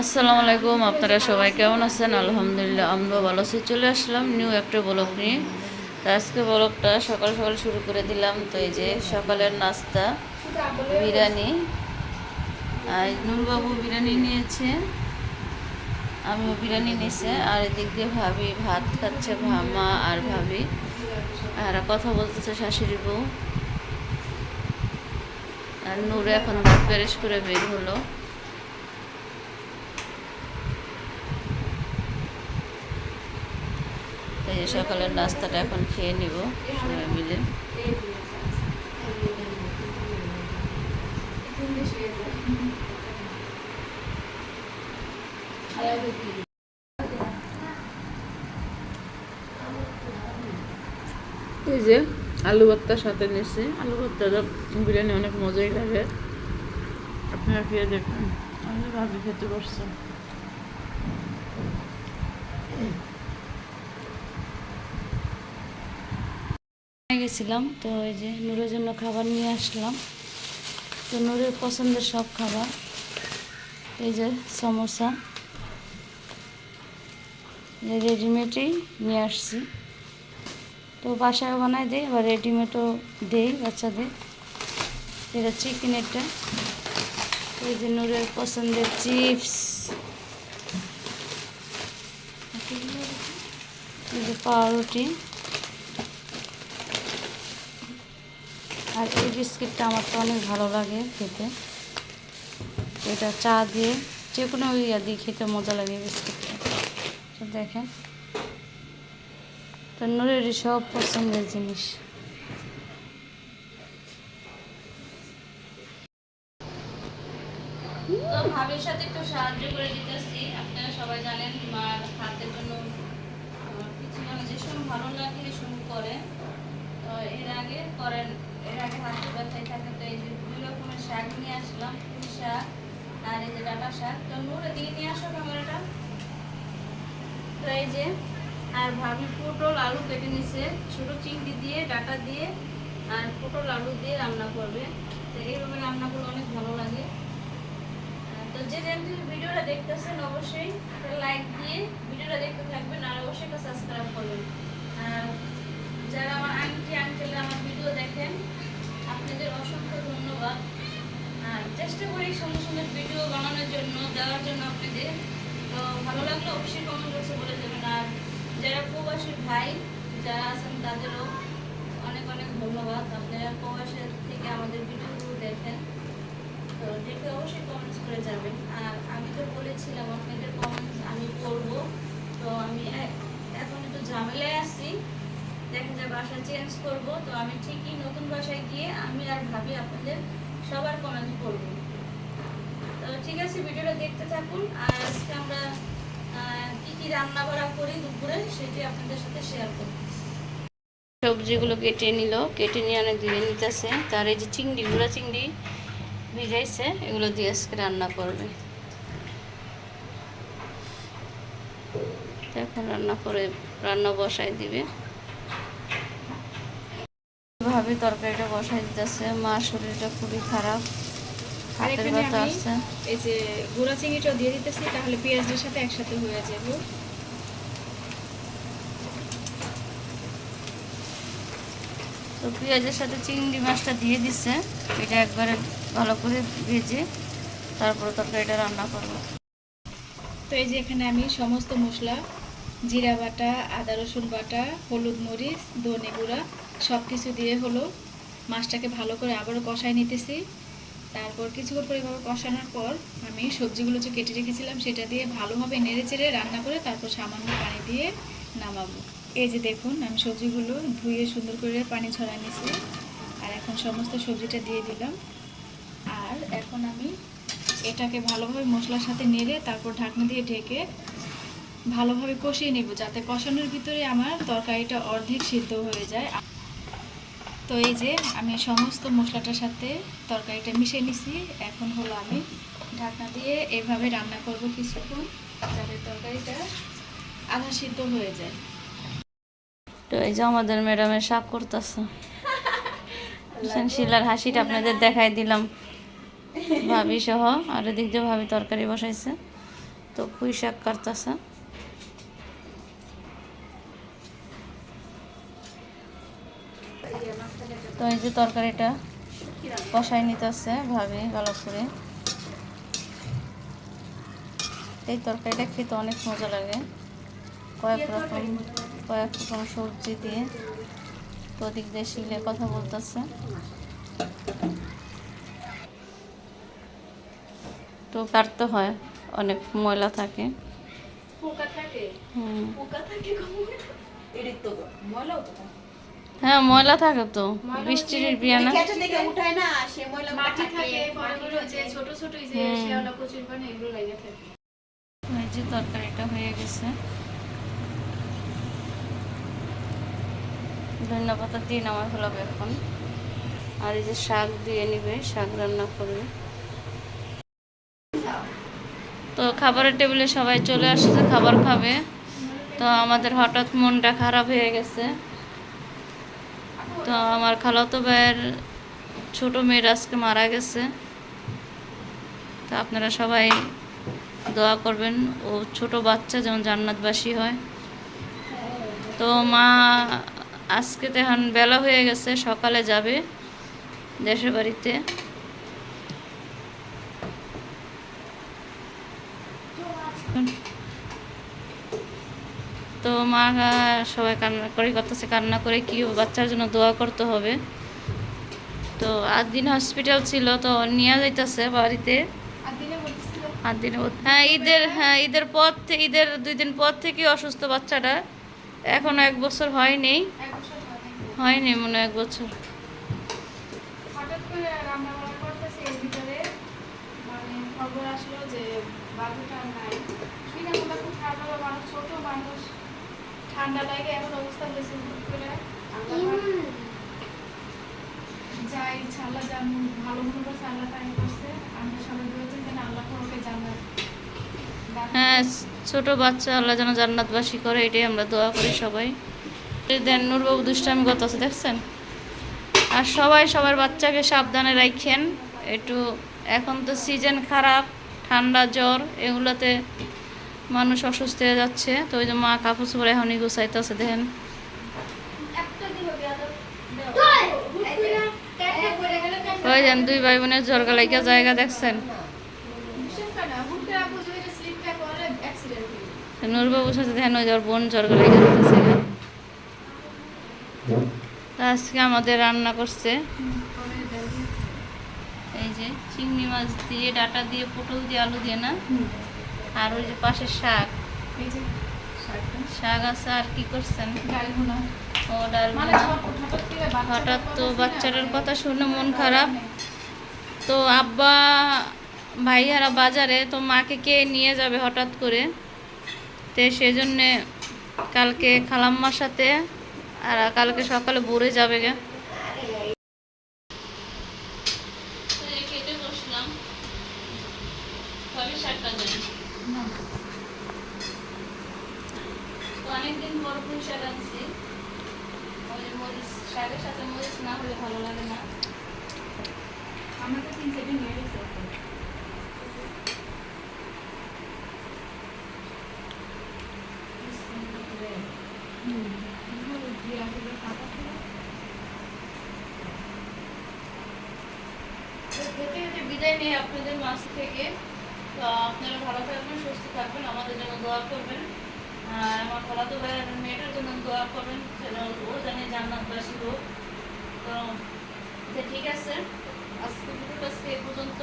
আসসালামু আলাইকুম আপনারা সবাই কেমন আছেন? আলহামদুলিল্লাহ আমরা ভালো আছি। চলে আসলাম নিউ একটা ব্লগ নিয়ে। তো আজকে ব্লগটা সকাল সকাল শুরু করে দিলাম। তো এই যে সকালের নাস্তা, বিরিয়ানি। আর নুরবাবু বিরিয়ানি নিয়েছে। আমিও বিরিয়ানি নিয়েছে। আর এদিক দিয়ে ভাবি ভাত খাচ্ছে ভামা আর ভাবি। আর কথা বলতেছে শাশুড়ি বউ। আর নূর এখন দাঁত ব্যারেজ করে বের হলো। এই যে সকালের নাস্তাটা এখন খেয়ে নিব সবাই মিলে। এই যে আলু ভর্তার সাথে নিয়েছি আলু ভর্তাটা বিরিয়ানি অনেক মজাই লাগে। আপনারা খেয়ে দেখুন। আমি ভাবি খেতে পারছেন গেছিলাম, তো ওই যে নূরের জন্য খাবার নিয়ে আসলাম। তো নূরের পছন্দের সব খাবার। এই যে সমোসা। রেডিমেডই নিয়ে আসছি। তো বাসায় বানাই দিই আবার রেডিমেডও দেই বাচ্চাদের। এটা চিকেনেরটা এই যে নূরের পছন্দের চিপস। যে পাউরুটি। আর এই বিস্কিটটা আমার তো অনেক ভালো লাগে খেতে। এটা চা দিয়ে যে কোনো ইয়া দিয়ে খেতে মজা লাগে বিস্কিটটা। দেখেন। তো সব পছন্দের জিনিস। ভাবির সাথে একটু সাহায্য করে দিতেছি আপনারা সবাই জানেন, মার হাতের জন্য কিছু মানে যে সময় ভালো লাগলে শুরু করে, তো এর আগে করেন, এর আগে হাতে ব্যথায় থাকে, তো এই যে দুই রকমের শাক নিয়ে আসলাম, পুঁই শাক আর এই যে ডাটা শাক। তো নুরে দিয়ে নিয়ে আসো ক্যামেরাটা। তো এই যে আর ভাবি পটল, আলু কেটে নিছে। ছোট চিংড়ি দিয়ে, ডাটা দিয়ে আর পটল, আলু দিয়ে রান্না করবে। তো এইভাবে রান্না করলে অনেক ভালো লাগে। তো যে যেমন ভিডিওটা দেখতেছেন অবশ্যই লাইক দিয়ে ভিডিওটা দেখতে থাকবেন। আর অবশ্যই করে যাবেন আর আমি তো বলেছিলাম আপনাদের কমেন্টস আমি করব। তো আমি এখন একটু ঝামেলায় আছি। দেখা যায় বাসা চেঞ্জ করব। তো আমি ঠিকই নতুন বাসায় গিয়ে আমি আর ভাবি আপনাদের সবার কমেন্ট করব। তো ঠিক আছে, ভিডিওটা দেখতে থাকুন। আর আজকে আমরা কি কি রান্না বাড়া করি দুপুরে সেটি আপনাদের সাথে শেয়ার করব। সবজিগুলো কেটে নিল। কেটে নিয়ে অনেক ধুয়ে নিতেছে। তার এই যে চিংড়ি, গুঁড়া চিংড়ি ভিজাইছে এগুলো দিয়ে আজকে রান্না করবে। এখন রান্না করে রান্না বসাই দিবে। ভাবে তরকারিটা বসাই দিতেছে মা শরীরটা খুবই খারাপ হাতের ব্যথা আসছে এই যে গুঁড়া চিংড়িটা দিয়ে দিতেছি তাহলে পেঁয়াজের সাথে একসাথে হয়ে যাবে। তো পেঁয়াজের সাথে চিংড়ি মাছটা দিয়ে দিচ্ছে এটা একবারে ভালো করে ভেজে তারপরে তরকারিটা রান্না করব। তো এই যে এখানে আমি সমস্ত মশলা, জিরা বাটা, আদা রসুন বাটা, হলুদ মরিচ, ধনে গুঁড়া সব কিছু দিয়ে হলো মাছটাকে ভালো করে আবারও কষায় নিতেছি। তারপর কিছুক্ষণ পর এভাবে কষানোর পর আমি সবজিগুলো যে কেটে রেখেছিলাম সেটা দিয়ে ভালোভাবে নেড়ে চেড়ে রান্না করে তারপর সামান্য পানি দিয়ে নামাবো। এই যে দেখুন, আমি সবজিগুলো ধুয়ে সুন্দর করে পানি ছড়াই নিয়েছি। আর এখন সমস্ত সবজিটা দিয়ে দিলাম। আর এখন আমি এটাকে ভালোভাবে মশলার সাথে নেড়ে তারপর ঢাকনা দিয়ে ঢেকে ভালোভাবে কষিয়ে নেব, যাতে কষানোর ভিতরে আমার তরকারিটা অর্ধেক সিদ্ধ হয়ে যায়। তো এই যে আমি সমস্ত মশলাটার সাথে তরকারিটা মিশে নিছি এখন হলো আমি ঢাকনা দিয়ে এভাবে রান্না করব কিছুক্ষণ, যাতে তরকারিটা আধা সিদ্ধ হয়ে যায়। তো এই যে আমাদের ম্যাডামের শাক করতেছে। শিলার হাসিটা আপনাদের দেখাই দিলাম। ভাবি সহ, আর এদিক দিয়ে ভাবি তরকারি বসাইছে। তো পুঁই শাক কাটতেছে। তো এই যে তরকারিটা কষাই নিতেছে ভাবি ভালো করে। এই তরকারিটা খেতে অনেক মজা লাগে। কয়েক রকম কয়েক রকম সবজি দিয়ে তো ওদিক দিয়ে শিলে কথা বলতেছে। তো কাটতে হয় অনেক ময়লা থাকে। হুম। পোকা থাকে এদিক তো ময়লাও তো থাকে। হ্যাঁ ময়লা থাকে তো। বৃষ্টির বিয়া না খেতে থেকে উঠায় না সে ময়লা মাটি থাকে বড় বড় যে ছোট যে তরকারিটা হয়ে গেছে। ধনিয়া পাতা দিয়ে নামা ফেলাবে এখন। আর এই যে শাক দিয়ে নিবে, শাক রান্না করবে। তো খাবারের টেবিলে সবাই চলে আসছে, খাবার খাবে। তো আমাদের হঠাৎ মনটা খারাপ হয়ে গেছে। তো আমার খালাতো ভাইয়ের ছোট মেয়ের আজকে মারা গেছে। তো আপনারা সবাই দোয়া করবেন, ও ছোট বাচ্চা যেমন জান্নাতবাসী হয়। তো মা আজকে তো এখন বেলা হয়ে গেছে সকালে যাবে দেশের বাড়িতে। তো মা সবাই কান্না করে করতেছে কান্না করে কি বাচ্চার জন্য দোয়া করতে হবে। তো আট দিন হসপিটাল ছিল তো নিয়ে যাইতেছে বাড়িতে। দিনে হ্যাঁ ঈদের হ্যাঁ ঈদের পর থেকে ঈদের দুই দিন পর থেকে অসুস্থ বাচ্চাটা। এখনও এক বছর হয়নি। এক হয় হয়নি। মনে এক বছর। হঠাৎ করে রান্না বান্না করতেছে এর ভিতরে। মানে খবর আসলো যে বাবুটা নাই। খুব খারাপ হলো মানুষ ছোট মানুষ। ঠান্ডা লাগে এখন অবস্থা হয়েছে হুট করে। আল্লাহ যা ইচ্ছা আল্লাহ জান ভালো মনে করছে আল্লাহ তাই করছে। আমরা সবাই বলেছেন যেন আল্লাহ ওকে হ্যাঁ ছোট বাচ্চা আল্লাহ যেন জান্নাতবাসী করে, এটাই আমরা দোয়া করি সবাই। দেন নূরবাবু দুষ্টামি করতেছে দেখছেন? আর সবাই সবার বাচ্চাকে সাবধানে রাখেন। একটু, এখন তো সিজন খারাপ, ঠান্ডা জ্বর, এগুলোতে মানুষ অসুস্থ হয়ে যাচ্ছে। তো ওই যে মা কাপড় চোপড় এখনই গুছাইতেছে, দেখেন। ওই দেন দুই ভাই বোনের ঝরগা লাগিয়া জায়গা, দেখছেন? নূরবাবুর সাথে দেখেন ওই যে বোন ঝরগা লাগিয়ে দিতেছে আজকে আমাদের রান্না করছে। এই যে চিংড়ি মাছ দিয়ে ডাটা দিয়ে পটল দিয়ে আলু দিয়ে না? আর ওই যে পাশে শাক। শাক আছে আর কি করছেন? ও ডাল মানে হঠাৎ তো বাচ্চাটার কথা শুনে মন খারাপ। তো আব্বা ভাইয়ারা বাজারে তো মাকে কে নিয়ে যাবে হঠাৎ করে? তো সেজন্যে কালকে খালাম্মার সাথে আর কালকে সকালে ভোরে যাবে গে। অনেকদিন পর পুঁই শাক আনছি। মরিচ শাকের সাথে মরিচ না হলে ভালো লাগে না। আমাকে তিন নিয়ে গেছে তো হেঁটে হেঁটে বিদায় নিয়ে আপনাদের মাছ থেকে, তো আপনারা ভালো থাকবেন, সুস্থ থাকবেন, আমাদের জন্য দোয়া করবেন। আর আমার খালাতো ভাইয়ের মেয়েটার জন্য দোয়া করবেন ও জানে জান্নাতবাসী হোক তো তো ঠিক আছে। আজকে ভিডিওটা আজকে এ পর্যন্ত।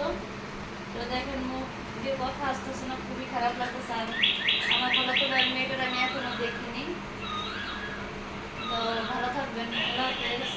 তো দেখেন, মুখ দিয়ে কথা আসতেছে না, খুবই খারাপ লাগতেছে। আর আমার খালাতো ভাইয়ের মেয়েটার আমি এখনও দেখিনি। তো ভালো থাকবেন আল্লাহ হাফেজ